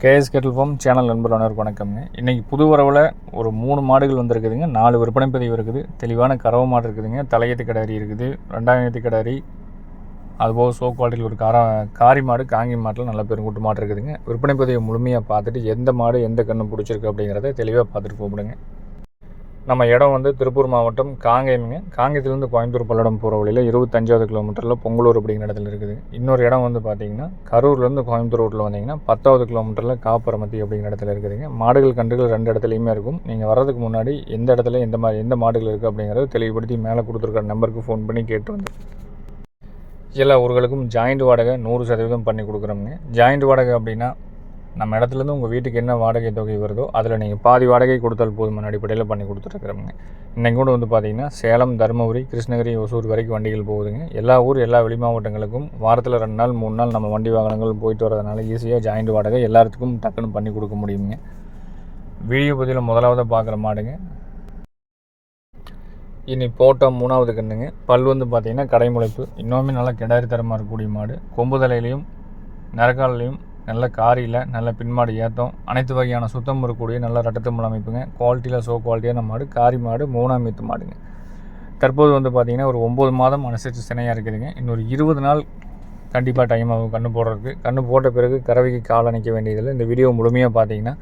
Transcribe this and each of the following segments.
KS Kettle form channel நண்பர் அனைவருக்கு வணக்கம்ங்க. இன்றைக்கி புது வரவில் ஒரு மூணு மாடுகள் வந்திருக்குதுங்க. நாலு விற்பனை பதிவு இருக்குது. தெளிவான கறவை மாடு இருக்குதுங்க. தலையத்து கிடாரி இருக்குது. ரெண்டாயிரத்து கிடாரி. அதுபோக சோ குவாலிட்டியில் ஒரு காரா காரி மாடு காங்கி மாட்டில் நல்ல பெருங்கூட்டு மாடு இருக்குதுங்க. விற்பனை பதிவை முழுமையாக பார்த்துட்டு எந்த மாடு எந்த கன்று பிடிச்சிருக்கு அப்படிங்கிறத தெளிவாக பார்த்துட்டு கூப்பிடுங்க நம்ம இடம் வந்து திருப்பூர் மாவட்டம் காங்கேயமுங்க. காங்கேயத்துலேருந்து கோயம்புத்தூர் பல்லடம் போகிற வழியில் இருபத்தஞ்சாவது கிலோமீட்டரில் பொங்கலூர் அப்படிங்கிற இடத்துல இருக்குது. இன்னொரு இடம் வந்து பார்த்தீங்கன்னா கரூர்லேருந்து கோயம்புத்தூர் ரோட்டில் வந்தீங்கன்னா பத்தாவது கிலோமீட்டரில் காப்பரமத்தி அப்படிங்கிற இடத்துல இருக்குதுங்க மாடுகள் கன்றுகள் ரெண்டு இடத்துலையுமே இருக்கும். நீங்கள் வர்றதுக்கு முன்னாடி எந்த இடத்துல எந்த மாதிரி எந்த மாடுகள் இருக்குது அப்படிங்கிறத தெளிவுபடுத்தி மேலே கொடுத்துருக்க நம்பருக்கு ஃபோன் பண்ணி கேட்டு வந்து. எல்லா ஊர்களுக்கும் ஜாயிண்ட் வாடகை நூறு சதவீதம் பண்ணி கொடுக்குறோங்க ஜாயிண்ட் வாடகை அப்படின்னா நம்ம இடத்துலேருந்து உங்கள் வீட்டுக்கு என்ன வாடகை தொகை வருதோ அதில் நீங்கள் பாதி வாடகை கொடுத்தால் போதுமான அடிப்படையில் பண்ணி கொடுத்துருக்குறோங்க இன்றைக்கு கூட வந்து பார்த்தீங்கன்னா சேலம் தருமபுரி கிருஷ்ணகிரி ஒசூர் வரைக்கும் வண்டிகள் போகுதுங்க. எல்லா ஊர் எல்லா வெளி மாவட்டங்களுக்கும் வாரத்தில் ரெண்டு நாள் மூணு நாள் நம்ம வண்டி வாகனங்கள் போயிட்டு வரதுனால ஈஸியாக ஜாயிண்ட் வாடகை எல்லாத்துக்கும் டக்குன்னு பண்ணி கொடுக்க முடியுங்க. வீடியோ பதிவில் முதலாவதாக பார்க்குற மாடுங்க. இனி போட்ட மூணாவது கண்ணுங்க பல் வந்து பார்த்திங்கன்னா கடைமுளைப்பு. இன்னுமே நல்லா கிடாரி தரமாக இருக்கக்கூடிய மாடு. கொம்பு தலையிலையும் நரக்காலையும் நல்ல காரியில் நல்ல பின்மாடு ஏற்றம் அனைத்து வகையான சுத்தம் இருக்கக்கூடிய நல்ல ரட்டத்தம்பளம் அமைப்புங்க. குவாலிட்டியில் சோ குவாலிட்டியான மாடு காரி மாடு மூணாம் மீத்து மாடுங்க. தற்போது வந்து பார்த்திங்கன்னா ஒரு ஒம்பது மாதம் அனுசரித்து சினையாக இருக்குதுங்க. இன்னொரு இருபது நாள் கண்டிப்பாக டைம் ஆகும் கன்று போடுறதுக்கு. கன்று போட்ட பிறகு கறவைக்கு கால் அணைக்க வேண்டியதில்லை. இந்த வீடியோ முழுமையாக பார்த்தீங்கன்னா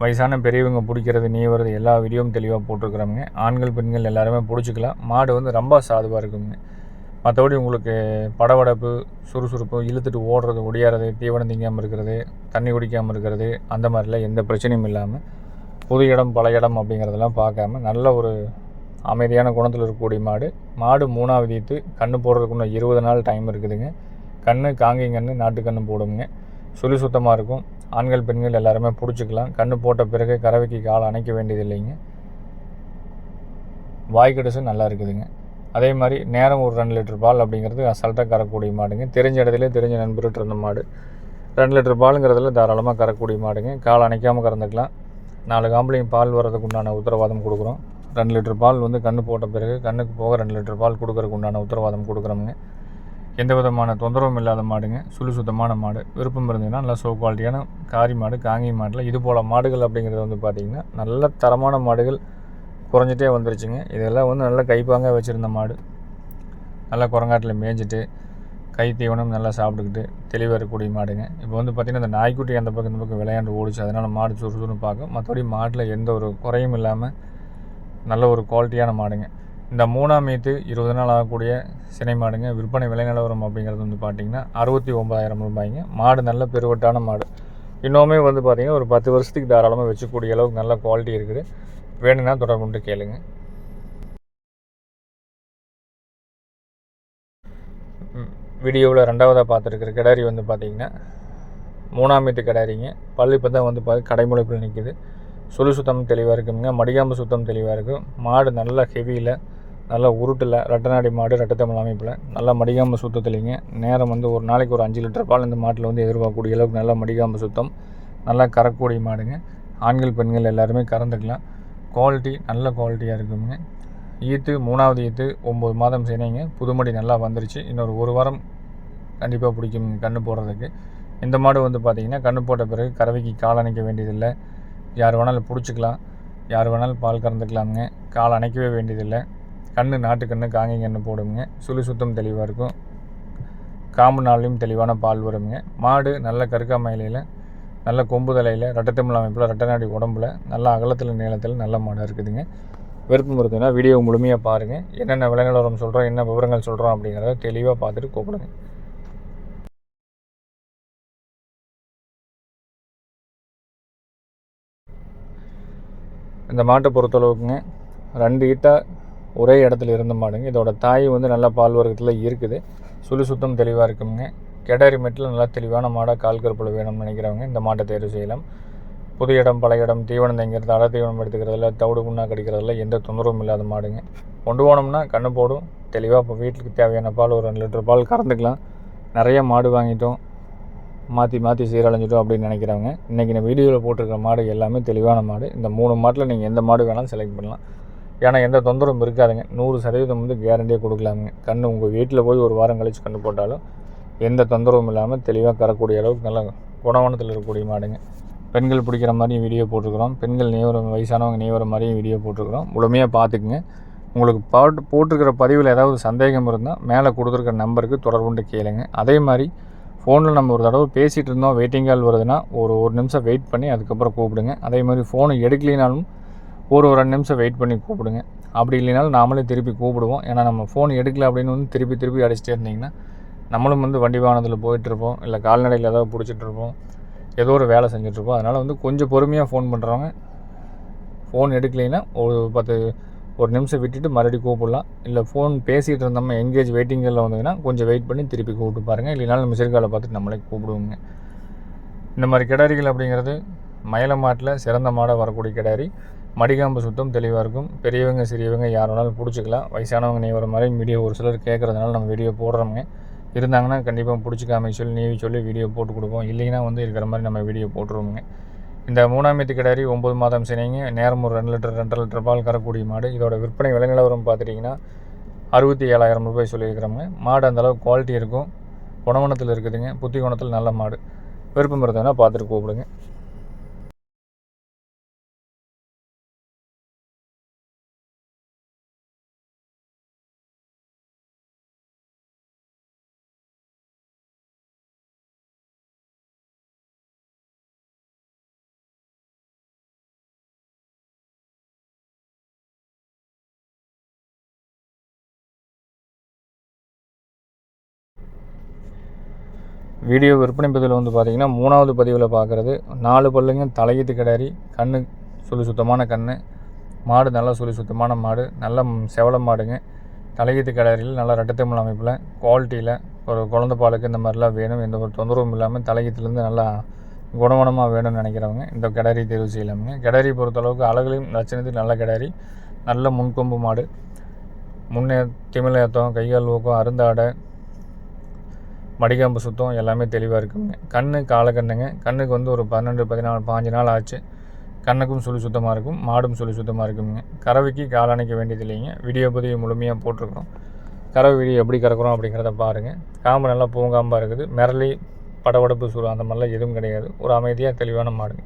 வயசான பெரியவங்க பிடிக்கிறது நீவரது எல்லா வீடியோவும் தெளிவாக போட்டிருக்கிறோங்க ஆண்கள் பெண்கள் எல்லாருமே பிடிச்சிக்கலாம். மாடு வந்து ரொம்ப சாதுவாக இருக்குங்க. மற்றபடி உங்களுக்கு படபடப்பு சுறுசுறுப்பு இழுத்துட்டு ஓடுறது ஒடியாறது தீவனம் திங்காமல் இருக்கிறது தண்ணி குடிக்காமல் இருக்கிறது அந்த மாதிரிலாம் எந்த பிரச்சனையும் இல்லாமல் புது இடம் பழைய இடம் அப்படிங்கிறதெல்லாம் பார்க்காம நல்ல ஒரு அமைதியான குணத்தில் இருக்கக்கூடிய மாடு. மாடு மூணாவது ஈத்து கன்று போடுறதுக்கு இன்னும் இருபது நாள் டைம் இருக்குதுங்க. கன்று காங்கிங் கன்று நாட்டு கன்று போடுங்க. சுழி சுத்தமாக இருக்கும். ஆண்கள் பெண்கள் எல்லாருமே பிடிச்சிக்கலாம். கன்று போட்ட பிறகு கறவைக்கு கால் அணைக்க வேண்டியது இல்லைங்க வாய்க்கடிசு நல்லா இருக்குதுங்க. அதே மாதிரி நேரம் ஒரு ரெண்டு லிட்டர் பால் அப்படிங்கிறது அசால்ட்டாக கறக்கூடிய மாடுங்க. தெரிஞ்ச இடத்துல தெரிஞ்ச நண்பர்கிட்ட இருந்த மாடு. ரெண்டு லிட்டர் பாலுங்கிறதுல தாராளமாக கறக்கூடிய மாடுங்க. கால் அணைக்காமல் கறந்துக்கலாம். நாலு காம்பளையும் பால் வர்றதுக்கு உண்டான உத்தரவாதம் கொடுக்குறோம். ரெண்டு லிட்டர் பால் வந்து கன்று போட்ட பிறகு கண்ணுக்கு போக ரெண்டு லிட்டர் பால் கொடுக்கறதுக்கு உண்டான உத்தரவாதம் கொடுக்குறோமுங்க. எந்த விதமான தொந்தரவும் இல்லாத மாடுங்க. சுழு சுத்தமான மாடு. விருப்பம் இருந்ததுன்னா நல்லா சோ குவாலிட்டியான காரி மாடு காங்கி மாடில். இது போல் மாடுகள் அப்படிங்கிறது வந்து பார்த்திங்கன்னா நல்ல தரமான மாடுகள். குறைஞ்சிட்டே வந்துருச்சுங்க. இதெல்லாம் வந்து நல்லா கைப்பாங்க வச்சுருந்த மாடு. நல்லா குரங்காட்டில் மேய்ஞ்சிட்டு கை தீவனம் நல்லா சாப்பிட்டுக்கிட்டு தெளிவாக இருக்கக்கூடிய மாடுங்க. இப்போ வந்து பார்த்திங்கன்னா இந்த நாய்க்குட்டி அந்த பக்கம் இந்த பக்கம் விளையாண்டு ஓடிச்சு. அதனால் மாடு சுறுசுறுன்னு பார்க்கும். மற்றபடி மாட்டில் எந்த ஒரு குறையும் இல்லாமல் நல்ல ஒரு குவாலிட்டியான மாடுங்க. இந்த மூணாம் மீத்து இருபது நாள் ஆகக்கூடிய சினை மாடுங்க. விற்பனை விலை நிலவரம் அப்படிங்கிறது வந்து பார்த்திங்கன்னா அறுபத்தி ஒம்பதாயிரம் ரூபாய்ங்க. மாடு நல்ல பெருவட்டான மாடு. இன்னுமே வந்து பார்த்திங்கன்னா ஒரு பத்து வருஷத்துக்கு தாராளமாக வச்சுக்கூடிய அளவுக்கு நல்ல குவாலிட்டி இருக்குது. வேணும்னா தொடர்பு கொண்டு கேளுங்க. வீடியோவில் ரெண்டாவதாக பார்த்துருக்குற கிடாரி வந்து பார்த்தீங்கன்னா மூணாம் மீத்து கிடாரிங்க. பல் இப்போ தான் வந்து பார்த்து கடைமுளைப்பில் நிற்கிது சுழி சுத்தம் தெளிவாக இருக்குங்க. மடிகாம்பு சுத்தம் தெளிவாக இருக்கும் மாடு நல்லா ஹெவியில் நல்லா உருட்டில் ரெட்டநாடி மாடு ரெட்டத்தமிழ் அமைப்பில். நல்லா மடிகாம்பு சுத்தத்துலிங்க. நேரம் வந்து ஒரு நாளைக்கு ஒரு அஞ்சு லிட்டர் பால் இந்த மாட்டில் வந்து எதிர்பார்க்கக்கூடிய அளவுக்கு நல்லா மடிகாம்பு சுத்தம். நல்லா கறக்கூடிய மாடுங்க. ஆண்கள் பெண்கள் எல்லாருமே கறந்துக்கலாம். குவாலிட்டி நல்ல குவாலிட்டியாக இருக்குங்க ஈத்து மூணாவது ஈத்து ஒம்பது மாதம் செய்னீங்க. புதுமடி நல்லா வந்துருச்சு. இன்னொரு ஒரு வாரம் கண்டிப்பாக பிடிக்கும் கன்று போடுறதுக்கு. இந்த மாடு வந்து பார்த்திங்கன்னா கன்று போட்ட பிறகு கறவைக்கு கால் அணைக்க வேண்டியதில்லை. யார் வேணாலும் பிடிச்சிக்கலாம். யார் வேணாலும் பால் கறந்துக்கலாமுங்க. கால் அணைக்கவே வேண்டியதில்லை. கன்று நாட்டுக்கன்று காங்கி கன்று போடுங்க சுழி சுத்தம் தெளிவாக இருக்கும். காம்பு நாள்லையும் தெளிவான பால் வருங்க மாடு நல்ல கருக்காமயிலையில் நல்ல கொம்பு தலையில் ரட்டத்தமிழ் அமைப்பில் ரட்டநாடி உடம்புல நல்ல அகலத்தில் நீளத்தில் நல்ல மாடாக இருக்குதுங்க. விருப்பம் இருக்குதுன்னா வீடியோ முழுமையாக பாருங்கள் என்னென்ன விலை சொல்கிறோம் என்ன விவரங்கள் சொல்கிறோம் அப்படிங்கிறத தெளிவாக பார்த்துட்டு கூப்பிடுங்க. இந்த மாட்டை பொறுத்தளவுக்குங்க ரெண்டு ஈட்டாக ஒரே இடத்துல இருந்த மாடுங்க. இதோட தாய் வந்து நல்லா பால் வர்க்கத்தில் இருக்குது. சுழி சுத்தம் தெளிவாக இருக்குங்க. கெடாரி மெட்டில் நல்லா தெளிவான மாடாக கால் கருப்பில் வேணும்னு நினைக்கிறவங்க இந்த மாட்டை தேர்வு செய்யலாம். புது இடம் பழைய இடம் தீவனம் தங்கிறது அடை தீவனம் எடுத்துக்கிறதுல தவிடு புண்ணா கடிக்கிறதுல எந்த தொந்தரவும் இல்லாத மாடுங்க. கொண்டு போனோம்னா கண்ணு போடும். தெளிவாக இப்போ வீட்டுக்கு தேவையான பால் ஒரு ரெண்டு லிட்டர் பால் கறந்துக்கலாம். நிறைய மாடு வாங்கிட்டோம். மாற்றி மாற்றி சீரழிஞ்சிட்டோம் அப்படின்னு நினைக்கிறவங்க இன்றைக்கி நான் வீடியோவில் போட்டிருக்கிற மாடு எல்லாமே தெளிவான மாடு. இந்த மூணு மாட்டில் நீங்கள் எந்த மாடு வேணாலும் செலக்ட் பண்ணலாம். ஏன்னா எந்த தொந்தரவும் இருக்காதுங்க. நூறு சதவீதம் வந்து கேரண்டியாக கொடுக்கலாமுங்க. கன்று உங்கள் வீட்டில் போய் ஒரு வாரம் கழித்து கன்று போட்டாலும் எந்த தொந்தரவும் இல்லாமல் தெளிவாக தரக்கூடிய அளவுக்கு நல்லா குணவனத்தில் இருக்கக்கூடிய மாடுங்க. பெண்கள் பிடிக்கிற மாதிரியும் வீடியோ போட்டிருக்கிறோம். பெண்கள் நெய்வர வயசானவங்க நெய்வர மாதிரியும் வீடியோ போட்டிருக்கிறோம். முழுமையாக பார்த்துக்குங்க. உங்களுக்கு பாட்டு போட்டிருக்கிற பதிவில் ஏதாவது சந்தேகம் இருந்தால் மேலே கொடுத்துருக்கிற நம்பருக்கு தொடர்புண்டு கேளுங்க. அதே மாதிரி ஃபோனில் நம்ம ஒரு தடவை பேசிகிட்டு இருந்தோம். வெயிட்டிங் கால் வருதுன்னா ஒரு ஒரு நிமிஷம் வெயிட் பண்ணி அதுக்கப்புறம் கூப்பிடுங்க. அதே மாதிரி ஃபோனை எடுக்கலினாலும் ஒரு ஒரு ரெண்டு நிமிஷம் வெயிட் பண்ணி கூப்பிடுங்க. அப்படி இல்லைனாலும் நாமளே திருப்பி கூப்பிடுவோம். ஏன்னா நம்ம ஃபோன் எடுக்கல அப்படின்னு வந்து திருப்பி திருப்பி அடிச்சிட்டே இருந்தீங்கன்னா நம்மளும் வந்து வண்டி வாகனத்தில் போயிட்டுருப்போம். இல்லை கால்நடையில் ஏதாவது பிடிச்சிட்ருப்போம் ஏதோ ஒரு வேலை செஞ்சிட்ருப்போம் அதனால் வந்து கொஞ்சம் பொறுமையாக ஃபோன் பண்ணுறவங்க ஃபோன் எடுக்கலைன்னா ஒரு பத்து ஒரு நிமிஷம் விட்டுட்டு மறுபடியும் கூப்பிடலாம். இல்லை ஃபோன் பேசிகிட்டு இருந்தோம் எங்கேஜ் வெயிட்டிங்கில் வந்தீங்கன்னா கொஞ்சம் வெயிட் பண்ணி திருப்பி கூப்பிட்டு பாருங்கள் இல்லைனாலும் மிசில் காலை பார்த்துட்டு நம்மளே கூப்பிடுவோங்க. இந்த மாதிரி கிடாரிகள் அப்படிங்கிறது மயில மாட்டில் சிறந்த மாடாக வரக்கூடிய கிடாரி. மடிகாம்பு சுத்தம் தெளிவாக இருக்கும். பெரியவங்க சிறியவங்க யார் வேணாலும் பிடிச்சிக்கலாம். வயசானவங்க நீ வர மாதிரி வீடியோ ஒரு சிலர் கேட்குறதுனால நம்ம வீடியோ போடுறோமுங்க. இருந்தாங்கன்னா கண்டிப்பாக பிடிச்சிக்காம சொல்லி நீவி சொல்லி வீடியோ போட்டு கொடுப்போம். இல்லைன்னா வந்து இருக்கிற மாதிரி நம்ம வீடியோ போட்டுருவோங்க இந்த மூணாம் மீத்து கிடாரி ஒம்பது மாதம் சினைங்க. நேரம் ஒரு ரெண்டு லிட்டர் ரெண்டரை லிட்டர் பால் கரக்கூடிய மாடு. இதோட விற்பனை விலைநிலவரம் பார்த்துட்டிங்கன்னா அறுபத்தி ஏழாயிரம் ரூபாய் சொல்லியிருக்கிறோங்க மாடு அந்தளவுக்கு குவாலிட்டி இருக்கும். குணவனத்தில் இருக்குதுங்க. புத்தி குணத்தில் நல்ல மாடு. விருப்பம் இருந்ததுன்னா பார்த்துட்டு கூப்பிடுங்க. வீடியோ விற்பனை பதிவில் வந்து பார்த்திங்கன்னா மூணாவது பதிவில் பார்க்குறது நாலு பல்லுங்க தலையீத்து கிடாரி கண்ணு சுழி சுத்தமான கண் மாடு நல்லா சுழி சுத்தமான மாடு நல்ல செவல மாடுங்க. தலையீத்து கிடாரியில் நல்லா ரெட்டத்தமிழ் அமைப்பில் குவாலிட்டியில் ஒரு குழந்த பாலுக்கு இந்த மாதிரிலாம் வேணும் எந்த ஒரு தொந்தரவும் இல்லாமல் தலையீத்துலேருந்து நல்லா குணவனமாக வேணும்னு நினைக்கிறவங்க இந்த கிடாரி தேர்வு செய்யலாமுங்க. கிடாரி பொறுத்தளவுக்கு அழகுலையும் லட்சணத்துக்கு நல்ல கிடாரி நல்ல முன்கொம்பு மாடு. முன்னே திமிழேத்தம் கைகால் ஊக்கம் அருந்தாடை மடிகாம்பு சுத்தம் எல்லாமே தெளிவாக இருக்குங்க. கண்ணு காலக்கண்ணுங்க கண்ணுக்கு வந்து ஒரு பன்னெண்டு பதினாலு பாஞ்சு நாள் ஆச்சு. கண்ணுக்கும் சுழி சுத்தமாக இருக்கும் மாடும் சுழி சுத்தமாக இருக்குங்க. கறவைக்கு கால் அணைக்க வேண்டியது இல்லைங்க. வீடியோ பதிவு முழுமையாக போட்டிருக்கிறோம். கறவை வீடியோ எப்படி கறக்குறோம் அப்படிங்கிறத பாருங்கள் காம்பு நல்லா பூங்காம்பாக இருக்குது. மிரளி படபடப்பு சுரம் அந்த மாதிரிலாம் எதுவும் கிடையாது. ஒரு அமைதியாக தெளிவான மாடுங்க.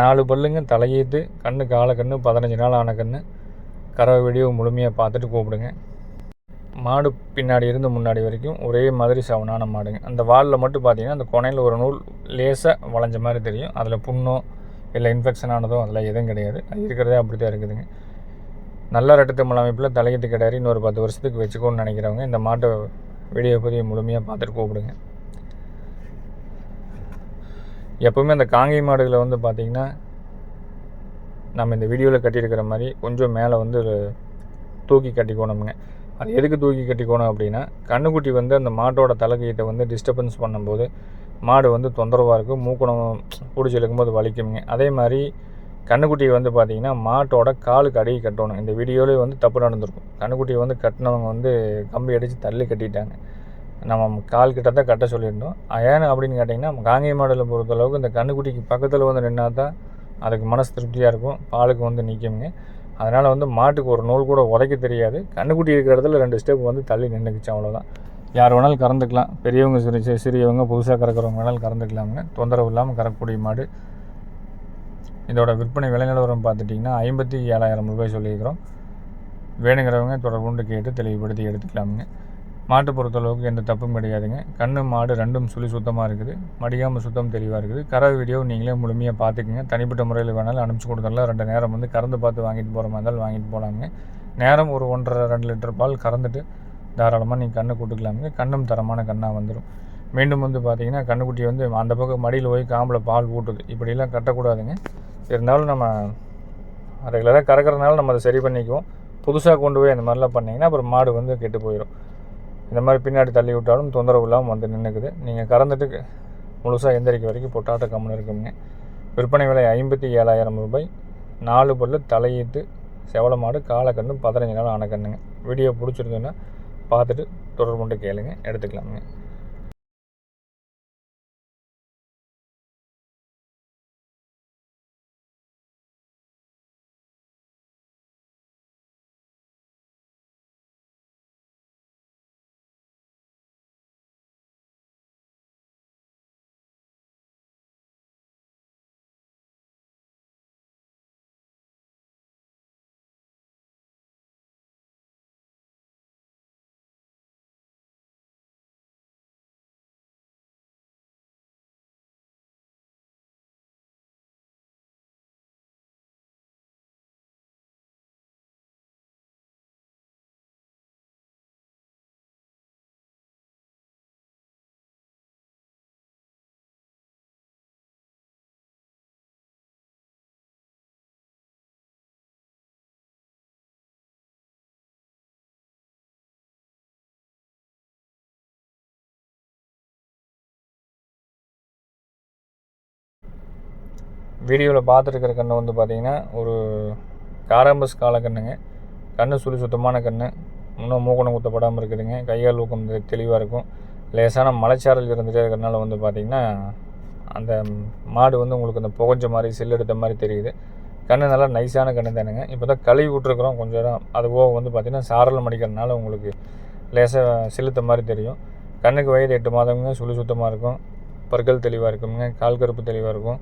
நாலு பல்லுங்க தலையீட்டு கண்ணு கால கண்ணு பதினஞ்சு நாள் ஆன கண்ணு. கறவை வீடியோ முழுமையாக பார்த்துட்டு கூப்பிடுங்க. மாடு பின்னாடி இருந்து முன்னாடி வரைக்கும் ஒரே மாதிரி சவனான மாடுங்க. அந்த வாலில் மட்டும் பார்த்தீங்கன்னா அந்த கொனையில் ஒரு நூல் லேசாக வளைஞ்ச மாதிரி தெரியும். அதில் புண்ணோ இல்லை இன்ஃபெக்ஷன் ஆனதோ அதெல்லாம் எதுவும் கிடையாது. அது இருக்கிறதே அப்படி தான் இருக்குதுங்க. நல்ல ரெட்டத்தமிழ் அமைப்பில் தலையீட்டு கிடையாது இன்னொரு பத்து வருஷத்துக்கு வச்சுக்கோன்னு நினைக்கிறவங்க இந்த மாட்டை வீடியோ பதிவு முழுமையாக பார்த்துட்டு கூப்பிடுங்க. எப்போவுமே அந்த காங்கை மாடுகளை வந்து பார்த்திங்கன்னா நம்ம இந்த வீடியோவில் கட்டியிருக்கிற மாதிரி கொஞ்சம் மேலே வந்து தூக்கி கட்டிக்கணுமுங்க. அது எதுக்கு தூக்கி கட்டிக்கணும் அப்படின்னா கண்ணுக்குட்டி வந்து அந்த மாட்டோட தலைக்கீட்டை வந்து டிஸ்டர்பன்ஸ் பண்ணும்போது மாடு வந்து தொந்தரவாக இருக்கும் மூக்கணம் பிடிச்சி இழுக்கும்போது வலிக்குங்க. அதே மாதிரி கண்ணுக்குட்டியை வந்து பார்த்திங்கன்னா மாட்டோட காலுக்கு அடியை கட்டணும். இந்த வீடியோலேயே வந்து தப்பு நடந்திருக்கும். கண்ணுக்குட்டியை வந்து கட்டினவங்க வந்து கம்பி அடித்து தள்ளி கட்டிட்டாங்க. நம்ம கால் கிட்ட தான் கட்ட சொல்லியிருந்தோம். ஏன்னு அப்படின்னு கேட்டிங்கன்னா காங்கேய மாடலில் பொறுத்தளவுக்கு இந்த கண்ணுக்குட்டிக்கு பக்கத்தில் வந்து நின்னா தான் அதுக்கு மனசு திருப்தியாக இருக்கும் பாலுக்கு வந்து நிற்குங்க அதனால் வந்து மாட்டுக்கு ஒரு நூல் கூட உதைக்க தெரியாது. கண்ணுக்குட்டி இருக்கிற இடத்துல ரெண்டு ஸ்டெப் வந்து தள்ளி நின்றுக்குச்சு அவ்வளோதான் யார் வேணாலும் கறந்துக்கலாம். பெரியவங்க சிறு சிறியவங்க புதுசாக கறக்கிறவங்க வேணாலும் கறந்துக்கலாமுங்க. தொந்தரவு இல்லாமல் கறக்கக்கூடிய மாடு. இதோட விற்பனை விலைநிலவரம் பார்த்துட்டிங்கன்னா ஐம்பத்தி ஏழாயிரம் ரூபாய் சொல்லியிருக்கிறோம். வேணுங்கிறவங்க தொடர்புண்டு கேட்டு தெளிவுபடுத்தி எடுத்துக்கலாமுங்க. மாட்டை பொறுத்தளவுக்கு எந்த தப்பும் கிடையாதுங்க. கண்ணு மாடு ரெண்டும் சுழி சுத்தமாக இருக்குது. மடியாமல் சுத்தம் தெளிவாக இருக்குது. கறவை வீடியோ நீங்களே முழுமையாக பார்த்துக்குங்க. தனிப்பட்ட முறையில் வேணாலும் அனுப்பிச்சி கொடுத்துடலாம். ரெண்டு நேரம் வந்து கறந்து பார்த்து வாங்கிட்டு போகிற மாதிரி இருந்தாலும் வாங்கிட்டு போகலாங்க நேரம் ஒரு ஒன்றரை ரெண்டு லிட்டர் பால் கறந்துட்டு தாராளமாக நீங்கள் கண்ணை கொடுக்கலாமுங்க கண்ணும் தரமான கண்ணாக வந்துடும் மீண்டும் வந்து பார்த்தீங்கன்னா கண்ணுக்குட்டி வந்து அந்த பக்கம் மடியில் போய் காம்பில் பால் ஊட்டுது. இப்படிலாம் கட்டக்கூடாதுங்க. இருந்தாலும் நம்ம ரெகுலராக கறக்கிறதுனால நம்ம அதை சரி பண்ணிக்குவோம். புதுசாக கொண்டு போய் அந்த மாதிரிலாம் பண்ணிங்கன்னா அப்புறம் மாடு வந்து கெட்டு போயிடும் இந்த மாதிரி பின்னாடி தள்ளி விட்டாலும் தொந்தரவு இல்லாமல் வந்து நின்றுக்குது நீங்கள் கறந்துட்டு முழுசாக எந்திரிக்க வரைக்கும் பொட்டாட்ட கம்முன்னு இருக்குங்க. விற்பனை விலை ஐம்பத்தி ஏழாயிரம் ரூபாய். நாலு பொருள் தலையீட்டு செவள மாடு காலக்கண்ணு பதினஞ்சு நாள் ஆன கண்ணுங்க. வீடியோ பிடிச்சிருந்ததுன்னா பார்த்துட்டு தொடர்பு கொண்டு கேளுங்க எடுத்துக்கலாமுங்க. வீடியோவில் பார்த்துருக்கிற கன்று வந்து பார்த்திங்கன்னா ஒரு காரம்பஸ் கால கண்ணுங்க. கண்ணு சுழி சுத்தமான கண் இன்னும் மூக்கணம் குத்தப்படாமல் இருக்குதுங்க. கையால் ஊக்கம் தெளிவாக இருக்கும். லேசான மலைச்சாரல் இருந்துகிட்டே இருக்கிறனால வந்து பார்த்திங்கன்னா அந்த மாடு வந்து உங்களுக்கு அந்த புகஞ்ச மாதிரி செல்லெடுத்த மாதிரி தெரியுது. கண்ணு நல்லா நைஸான கண்ணு தானுங்க. இப்போ தான் கழுவி விட்ருக்குறோம் கொஞ்சம் நேரம். அது போக வந்து பார்த்திங்கன்னா சாரல் மடிக்கிறதுனால உங்களுக்கு லேசாக செலுத்த மாதிரி தெரியும். கண்ணுக்கு வயது எட்டு மாதமுங்க. சுழி சுத்தமாக இருக்கும். பற்கள் தெளிவாக இருக்குங்க. கால் கருப்பு தெளிவாக இருக்கும்.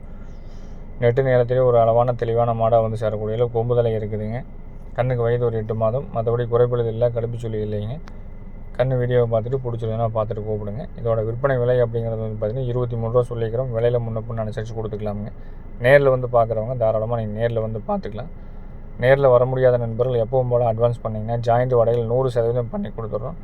நெட்டு நேரத்திலே ஒரு அளவான தெளிவான மாடாக வந்து சேரக்கூடிய அளவு இருக்குதுங்க. கண்ணுக்கு வயது ஒரு எட்டு மாதம். மற்றபடி குறைப்பழுது இல்லை கடுப்பு சொல்லி இல்லைங்க. கண் வீடியோவை பார்த்துட்டு பிடிச்சிருந்தா பார்த்துட்டு கூப்பிடுங்க. இதோட விற்பனை விலை அப்படிங்கிறது வந்து பார்த்திங்கன்னா இருபத்தி மூணு ரூபா சொல்லிக்கிறோம். விலையில் முன்னப்புன்னு அனுசரித்து கொடுத்துக்கலாமுங்க. நேரில் வந்து பார்க்குறவங்க தாராளமாக நீங்கள் நேரில் வந்து பார்த்துக்கலாம். நேரில் வர முடியாத நண்பர்கள் எப்பவும் போல் அட்வான்ஸ் பண்ணிங்கன்னா ஜாயிண்ட் வடையில் நூறு சதவீதம் பண்ணி கொடுத்துட்றோம்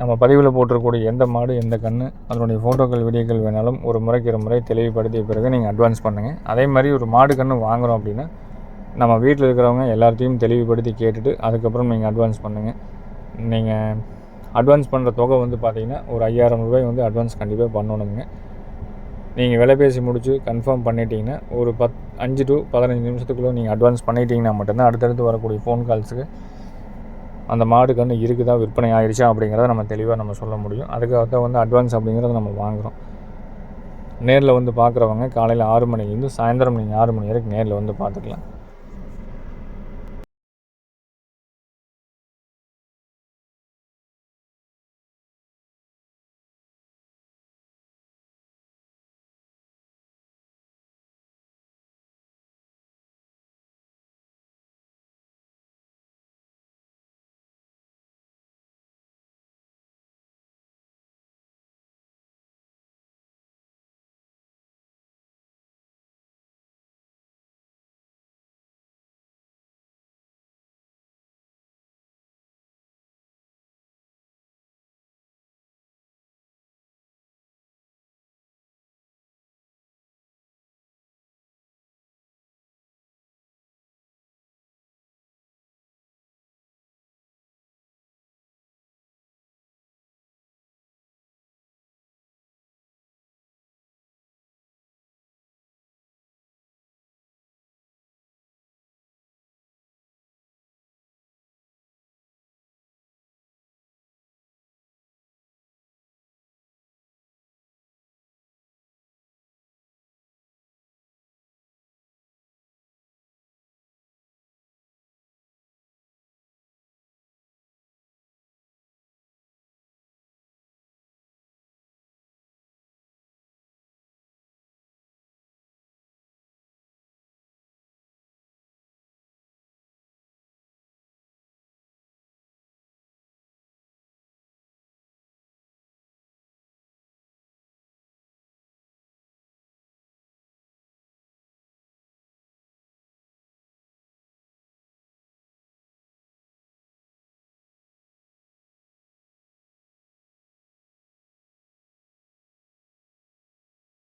நம்ம பதிவில் போட்டிருக்கக்கூடிய எந்த மாடு எந்த கண் அதனுடைய ஃபோட்டோக்கள் வீடியோக்கள் வேணாலும் ஒரு முறைக்கு ஒரு முறை தெளிவுபடுத்திய பிறகு நீங்கள் அட்வான்ஸ் பண்ணுங்கள் அதே மாதிரி ஒரு மாடு கன்று வாங்குகிறோம் அப்படின்னா நம்ம வீட்டில் இருக்கிறவங்க எல்லாத்தையும் தெளிவுபடுத்தி கேட்டுட்டு அதுக்கப்புறம் நீங்கள் அட்வான்ஸ் பண்ணுங்கள் நீங்கள் அட்வான்ஸ் பண்ணுற தொகை வந்து பார்த்திங்கன்னா ஒரு ஐயாயிரம் ரூபாய் வந்து அட்வான்ஸ் கண்டிப்பாக பண்ணணுங்க. நீங்கள் விலை பேசி முடிச்சு கன்ஃபார்ம் பண்ணிட்டீங்கன்னா ஒரு பத் அஞ்சு டு பதினஞ்சு நிமிஷத்துக்குள்ளே நீங்கள் அட்வான்ஸ் பண்ணிட்டீங்கன்னா மட்டும்தான் அடுத்தடுத்து வரக்கூடிய ஃபோன் கால்ஸுக்கு அந்த மாடு கன்று இருக்குதா விற்பனை ஆயிடுச்சா அப்படிங்கிறத நம்ம தெளிவாக நம்ம சொல்ல முடியும். அதுக்காக தான் வந்து அட்வான்ஸ் அப்படிங்கிறத நம்ம வாங்குகிறோம் நேரில் வந்து பார்க்குறவங்க காலையில் ஆறு மணிலேருந்து சாயந்தரம் நீங்கள் ஆறு மணி வரைக்கும் நேரில் வந்து பார்த்துக்கலாம்